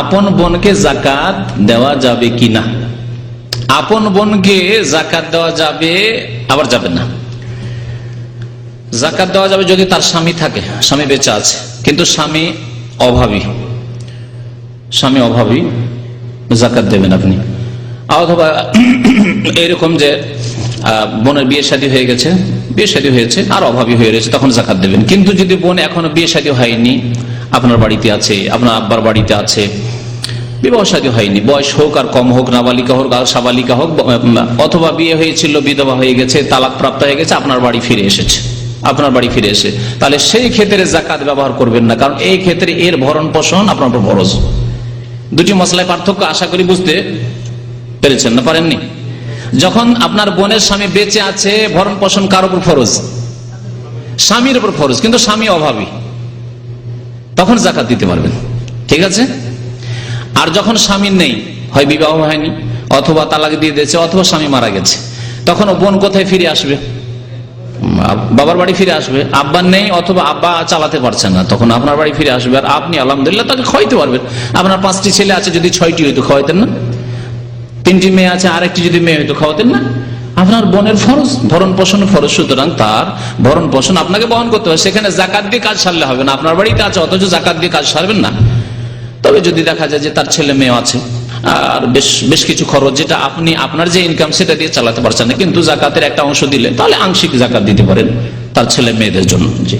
আপন বোনকে জাকাত দেওয়া যাবে কি না আপন বোনকে জাকাত দেওয়া যাবে, আবার যাবে না। জাকাত দেওয়া যাবে যদি তার স্বামী থাকে, স্বামী বেঁচে আছে, কিন্তু স্বামী অভাবী। স্বামী অভাবী, জাকাত দেবেন আপনি। অথবা এরকম যে বোনের বিয়ে শাদী হয়ে গেছে, বিয়ে শাদী হয়েছে, আর অভাবী হয়ে রয়েছে, তখন জাকাত দেবেন। কিন্তু যদি বোন এখনও বিয়ে শাদী হয়নি আপনার বাড়িতে আছে, আপনার আব্বার বাড়িতে আছে। বিবাহ শাদী হয়নি। বয়স হোক আর কম হোক, নাবালিকা হোক, আর সাবালিকা হোক অথবা বিয়ে হয়েছিল, বিধবা হয়ে গেছে, তালাক প্রাপ্ত হয়ে গেছে, আপনার বাড়ি ফিরে এসেছে। আপনার বাড়ি ফিরে এসে। তাহলে সেই ক্ষেত্রে জাকাত ব্যবহার করবেন না, কারণ এই ক্ষেত্রে এর ভরণ পোষণ আপনার উপর ফরজ। দুটি মশলায় পার্থক্য আশা করি বুঝতে পেরেছেন না পারেননি? যখন আপনার বোনের স্বামী বেঁচে আছে, ভরণ পোষণ কার উপর ফরজ? স্বামীর উপর ফরজ, কিন্তু স্বামী অভাবী। তখন জাকাত দিতে পারবেন। ঠিক আছে? আর যখন স্বামী নেই, হয় বিবাহ হয়নি, অথবা তালাক দিয়ে দিয়েছে, অথবা স্বামী মারা গেছে, তখন বোন কোথায় ফিরে আসবে? বাবার বাড়ি ফিরে আসবে। আব্বা নেই অথবা আব্বা চালাতে পারছেন না, তখন আপনার বাড়ি ফিরে আসবে। আর আপনি আলহামদুলিল্লাহ তাকে খাওয়াইতে পারবেন। আপনার পাঁচটি ছেলে আছে, যদি ছয়টি হইতো খাওয়াইতেন না। তিনটি মেয়ে আছে, আরেকটি যদি মেয়ে হইতো খাওয়াতেন না। আপনার বনের ফরজ, ভরণ পোষণ ফরজ, সুতরাং তার ভরণ পোষণ আপনাকে বহন করতে হবে। সেখানে জাকাত দিয়ে কাজ সারলে হবে না, আপনার বাড়িতে আছে, অথচ জাকাত দিয়ে কাজ সারবেন না। তবে যদি দেখা যায় যে তার ছেলে মেয়ে আছে, আর বেশ বেশ কিছু খরচ যেটা আপনি, আপনার যে ইনকাম সেটা দিয়ে চালাতে পারছেন না, কিন্তু জাকাতের একটা অংশ দিলে, তাহলে আংশিক জাকাত দিতে পারেন তার ছেলে মেয়েদের জন্য। জি।